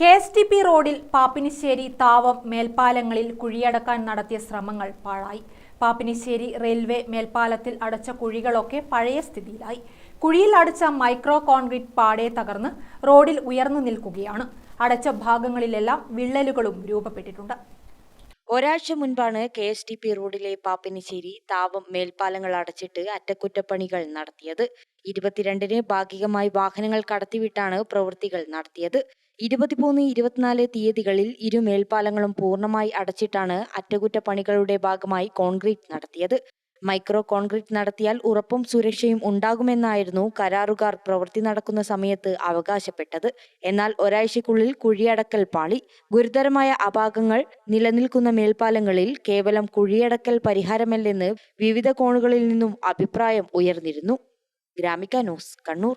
K S T P റോഡിൽ പാപ്പിനിശ്ശേരി താവം മേൽപ്പാലങ്ങളിൽ കുഴിയടക്കാൻ നടത്തിയ ശ്രമങ്ങൾ പാഴായി. പാപ്പിനിശ്ശേരി റെയിൽവേ മേൽപ്പാലത്തിൽ അടച്ച കുഴികളൊക്കെ പഴയ സ്ഥിതിയിലായി. കുഴിയിൽ അടച്ച മൈക്രോ കോൺക്രീറ്റ് പാടെ തകർന്ന് റോഡിൽ ഉയർന്നു നിൽക്കുകയാണ്. അടച്ച ഭാഗങ്ങളിലെല്ലാം വിള്ളലുകളും രൂപപ്പെട്ടിട്ടുണ്ട്. ഒരാഴ്ച മുൻപാണ് കെ എസ് ടി പി റോഡിലെ പാപ്പിനിശ്ശേരി താവം മേൽപ്പാലങ്ങൾ അടച്ചിട്ട് അറ്റകുറ്റപ്പണികൾ നടത്തിയത്. ഇരുപത്തിരണ്ടിന് ഭാഗികമായി വാഹനങ്ങൾ കടത്തിവിട്ടാണ് പ്രവൃത്തികൾ നടത്തിയത്. ഇരുപത്തിമൂന്ന് ഇരുപത്തിനാല് തീയതികളിൽ ഇരു മേൽപ്പാലങ്ങളും പൂർണമായി അടച്ചിട്ടാണ് അറ്റകുറ്റപ്പണികളുടെ ഭാഗമായി കോൺക്രീറ്റ് നടത്തിയത്. മൈക്രോ കോൺക്രീറ്റ് നടത്തിയാൽ ഉറപ്പും സുരക്ഷയും ഉണ്ടാകുമെന്നായിരുന്നു കരാറുകാർ പ്രവൃത്തി നടക്കുന്ന സമയത്ത് അവകാശപ്പെട്ടത്. എന്നാൽ ഒരാഴ്ചയ്ക്കുള്ളിൽ കുഴിയടക്കൽ പാളി ഗുരുതരമായ അപാകങ്ങൾ നിലനിൽക്കുന്ന മേൽപ്പാലങ്ങളിൽ കേവലം കുഴിയടക്കൽ പരിഹാരമല്ലെന്ന് വിവിധ കോണുകളിൽ നിന്നും അഭിപ്രായം ഉയർന്നിരുന്നു. Gramika news Kannur.